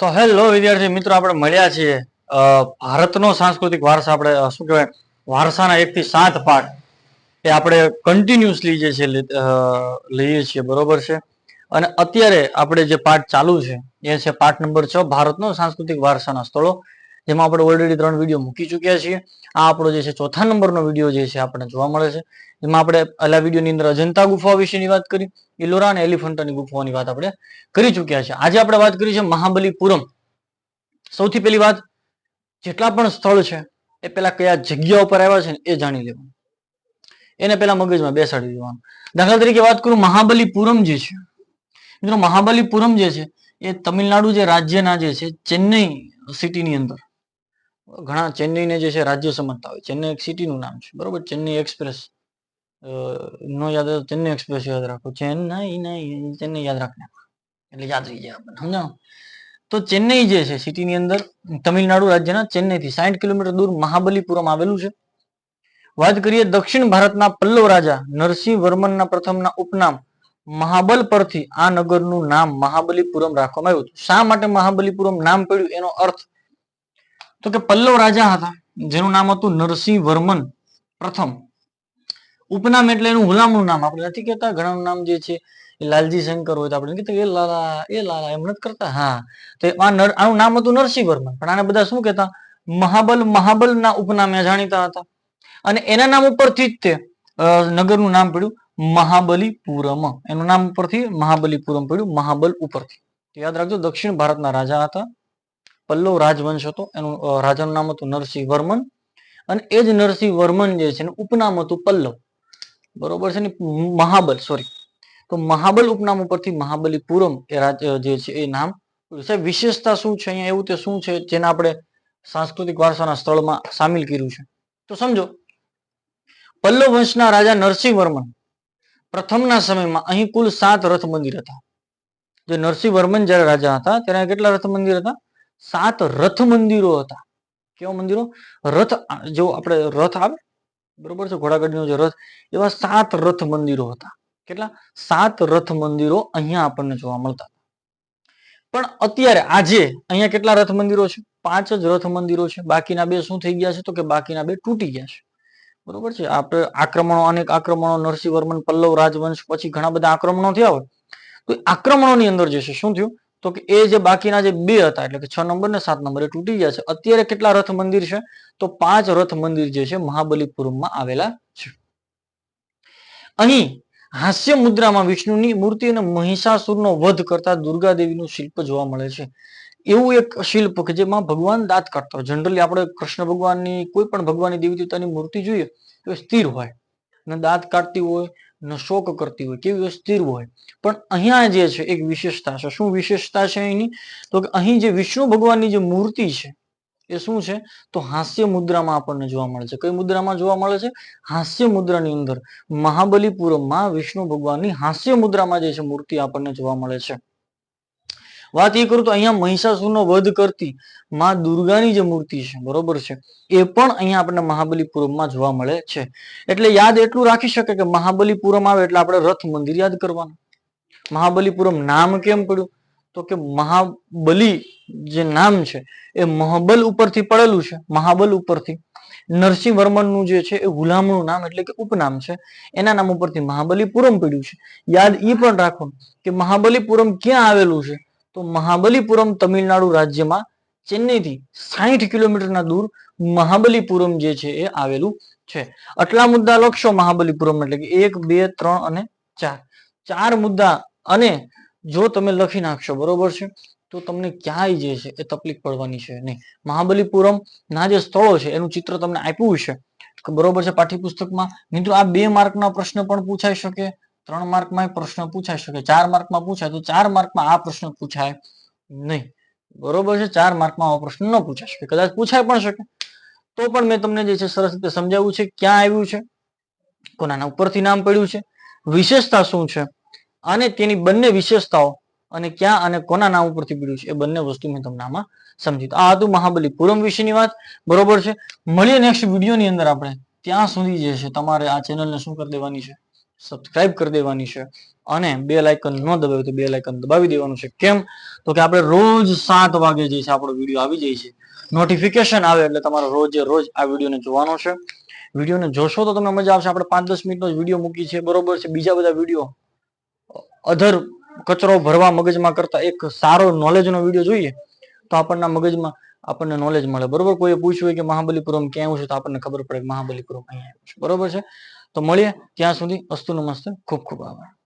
તો હેલો વિદ્યાર્થી મિત્રો, આપણે મળ્યા છીએ ભારતનો સાંસ્કૃતિક વારસા આપણે શું કહેવાય, વારસાના એક થી સાત પાઠ એ આપણે કન્ટિન્યુઅસલી જે છે લઈએ છીએ, બરોબર છે? અને અત્યારે આપણે જે પાઠ ચાલુ છે, એ છે પાઠ નંબર છ, ભારતનો સાંસ્કૃતિક વારસાના સ્થળો. જેમાં આપણે ઓલરેડી ત્રણ વીડિયો મૂકી ચૂક્યા છીએ. આ આપણો જે છે ચોથા નંબરનો વીડિયો જે છે આપણને જોવા મળે છે. જેમાં આપણે પહેલા વિડીયોની અંદર અજંતા ગુફાઓ વિશેની વાત કરી. ઇલોરા અને એલિફન્ટાની ગુફાઓની વાત આપણે કરી ચૂક્યા છે આજે આપણે વાત કરી છે મહાબલીપુરમ. સૌથી પહેલી વાત, જેટલા પણ સ્થળ છે, એ પેલા કયા જગ્યા ઉપર આવ્યા છે એ જાણી લેવાનું. એને પેલા મગજમાં બેસાડી દેવાનું. દાખલા તરીકે વાત કરું મહાબલીપુરમ જે છે. મિત્રો, મહાબલીપુરમ જે છે, એ તમિલનાડુ જે રાજ્યના જે છે, ચેન્નઈ સિટીની અંદર. ઘણા ચેન્નઈને જે છે રાજ્ય સમજતા હોય. ચેન્નઈ એક સિટીનું નામ છે. બરોબર? ચેન્નઈ એક્સપ્રેસ નો યાદ તો ચેન્નઈ એક્સપ્રેસ યાદ રાખો. ચેન્નઈ નહીં ચેન્નઈ યાદ રાખને. એટલે યાદ રહી જાય આપણને સમજાવો તો ચેન્નઈ જે છે સિટીની અંદર, તમિલનાડુ રાજ્યના ચેન્નઈથી સાઠ કિલોમીટર દૂર મહાબલીપુરમ આવેલું છે. વાત કરીએ દક્ષિણ ભારતના પલ્લવ રાજા નરસિંહ વર્મનના પ્રથમના ઉપનામ મહાબલ પરથી આ નગરનું નામ મહાબલીપુરમ રાખવામાં આવ્યું શા માટે મહાબલીપુરમ નામ પડ્યું? એનો અર્થ તો કે પલ્લવ રાજા હતા, જેનું નામ હતું નરસિંહ વર્મન પ્રથમ. ઉપનામ એટલે એનું હુલામણું નામ, આપણે નથી કહેતા, ઘણાનું નામ જે છે, એ લાલજી શંકર હોય તો આપણે કહેતા એ લાલા એ લાલા, એમ નથી કરતા? હા. તો આ નર, આનું નામ હતું નરસિંહ વર્મન પણ આને બધા શું કહેતા? મહાબલ મહાબલ ના ઉપનામે જાણીતા હતા. અને એના નામ ઉપરથી જ તે નગરનું નામ પડ્યું મહાબલીપુરમ. એનું નામ ઉપરથી મહાબલીપુરમ પડ્યું મહાબલ ઉપરથી. યાદ રાખજો, દક્ષિણ ભારતના રાજા હતા. પલ્લવ રાજવંશ હતો. એનું રાજાનું નામ હતું નરસિંહ વર્મન અને એ જ નરસિંહ વર્મન જે છે ઉપનામ હતું પલ્લવ. બરોબર છે ને? મહાબલ સોરી તો મહાબલ ઉપનામ ઉપરથી મહાબલીપુરમ એ રાજ જે છે એ નામ. સાહેબ, વિશેષતા શું છે અહીંયા? એવું તે શું છે જેને આપણે સાંસ્કૃતિક વારસાના સ્થળમાં સામેલ કર્યું છે? તો સમજો. પલ્લવ વંશના રાજા નરસિંહ વર્મન પ્રથમના સમયમાં અહીં કુલ સાત રથ મંદિર હતા. જે નરસિંહ વર્મન જ્યારે રાજા હતા, ત્યારે કેટલા રથ મંદિર હતા? સાત રથ મંદિરો હતા. કેવા મંદિરો? રથ, જો આપણે રથ આવે, બરોબર છે, ઘોડાગઢનો જે રથ, એવા સાત રથ મંદિરો હતા. કેટલા? સાત રથ મંદિરો અહીંયા આપણને જોવા મળતા પણ અત્યારે આજે અહીંયા કેટલા રથ મંદિરો છે? પાંચ જ રથ મંદિરો છે. બાકીના બે શું થઈ ગયા છે? તો કે બાકીના બે તૂટી ગયા છે. બરોબર છે? આપણે આક્રમણો, અનેક આક્રમણો નરસિંહ વર્મન પલ્લવ રાજવંશ, પછી ઘણા બધા આક્રમણો થયા હોય. તો આક્રમણોની અંદર જે છે, શું થયું? તો કે એ જે બાકીના જે બે હતા, એટલે કે છ નંબર ને સાત નંબર, એ તૂટી ગયા છે. અત્યારે કેટલા રથ મંદિર છે? તો પાંચ રથ મંદિર જે છે મહાબલીપુરમમાં આવેલા છે. અહીં હાસ્ય મુદ્રામાં વિષ્ણુની મૂર્તિ અને મહિષાસુરનો વધ કરતા દુર્ગા દેવીનું શિલ્પ જોવા મળે છે. એવું એક શિલ્પ કે જેમાં ભગવાન દાંત કાઢતા હોય. જનરલી આપણે કૃષ્ણ ભગવાનની, કોઈ પણ ભગવાનની દેવી દેવતાની મૂર્તિ જોઈએ, તો સ્થિર હોય. ને દાંત કાઢતી હોય ને શોક કરતી હોય, કેવી સ્થિર હોય. પણ અહીંયા જે છે, એક વિશેષતા છે. શું વિશેષતા છે અહીંની તો કે અહીં જે વિષ્ણુ ભગવાનની જે મૂર્તિ છે, એ શું છે? તો હાસ્ય મુદ્રામાં આપણને જોવા મળે છે. કઈ મુદ્રામાં જોવા મળે છે? હાસ્ય મુદ્રાની અંદર મહાબલીપુરમમાં વિષ્ણુ ભગવાનની હાસ્ય મુદ્રામાં જે છે, મૂર્તિ આપણને જોવા મળે છે. વાત એ કરું તો અહીંયા મહિષાસુરનો વધ કરતી માં દુર્ગાની જે મૂર્તિ છે, બરોબર છે, એ પણ અહીંયા આપણને મહાબલીપુરમમાં જોવા મળે છે. એટલે યાદ એટલું રાખી શકે કે મહાબલીપુરમ આવે એટલે આપણે રથ મંદિર યાદ કરવાનું. મહાબલીપુરમ નામ કેમ પડ્યું? તો કે મહાબલી જે નામ છે, એ મહાબલ ઉપરથી પડેલું છે. મહાબલ ઉપરથી નરસિંહ વર્મનનું જે છે, એ ગુલામનું નામ એટલે કે ઉપનામ છે. એના નામ ઉપરથી મહાબલીપુરમ પડ્યું છે. યાદ એ પણ રાખો કે મહાબલીપુરમ ક્યાં આવેલું છે? તો મહાબલીપુરમ તમિલનાડુ રાજ્યમાં ચેન્નઈથી સાહીઠ કિલોમીટરના દૂર મહાબલીપુરમ જે છે એ આવેલું છે. આટલા મુદ્દા લખશો મહાબલીપુરમ એટલે કે એક, બે, ત્રણ અને ચાર. ચાર મુદ્દા અને જો તમે લખી નાખશો, બરોબર છે? તો તમને ક્યાંય જે છે એ તકલીફ પડવાની છે નહીં. મહાબલીપુરમ ના જે સ્થળો છે એનું ચિત્ર તમને આપ્યું છે બરોબર છે? પાઠ્યપુસ્તકમાં મિત્રો આ બે માર્કના પ્રશ્ન પણ પૂછાઈ શકે. ત્રણ માર્કમાં પ્રશ્ન પૂછાઈ શકે. ચાર માર્કમાં પૂછાય તો ચાર માર્કમાં આ પ્રશ્ન પૂછાય નહીં. બરોબર છે? ચાર માર્કમાં આવો પ્રશ્ન ન પૂછાઈ શકે. કદાચ પૂછાય પણ શકે. તો પણ મેં તમને જે છે સરસ રીતે સમજાવ્યું છે ક્યાં આવ્યું છે? કોનાના ઉપરથી નામ પડ્યું છે? વિશેષતા શું છે? અને તેની બંને વિશેષતાઓ અને ક્યાં અને કોના નામ ઉપરથી પડ્યું છે એ બંને વસ્તુ મેં તમને આમાં સમજી આ હતું મહાબલીપુરમ વિશેની વાત. બરોબર છે? મળીએ નેક્સ્ટ વિડીયોની અંદર આપણે. ત્યાં સુધી જે છે તમારે આ ચેનલને શું કરી દેવાની છે? સબસ્ક્રાઇબ કરી દેવાની છે અને બે લાઇકન ન દબાવ્યું તો બે લાઇકન દબાવી દેવાનું છે. કેમ? તો કે આપણે રોજ સાત વાગે જે છે આપણો વીડિયો આવી જાય છે. નોટિફિકેશન આવે એટલે તમારે રોજે રોજ આ વિડીયોને જોવાનો છે. વિડીયોને જોશો તો તમને મજા આવશે. આપણે પાંચ દસ મિનિટનો જ વીડિયો મૂકી છે. બરોબર છે? બીજા બધા વીડિયો અધર કચરો ભરવા મગજમાં કરતા એક સારો નોલેજનો વીડિયો જોઈએ તો આપણને મગજમાં આપણને નોલેજ મળે. બરોબર? કોઈ પૂછ્યું હોય કે મહાબલીપુરમ ક્યાં આવ્યું છે તો આપણને ખબર પડે કે મહાબલીપુરમ અહીંયા આવ્યું છે. બરોબર છે? તો મળીએ ત્યાં સુધી અસ્તુ નમસ્તે ખૂબ ખૂબ આભાર.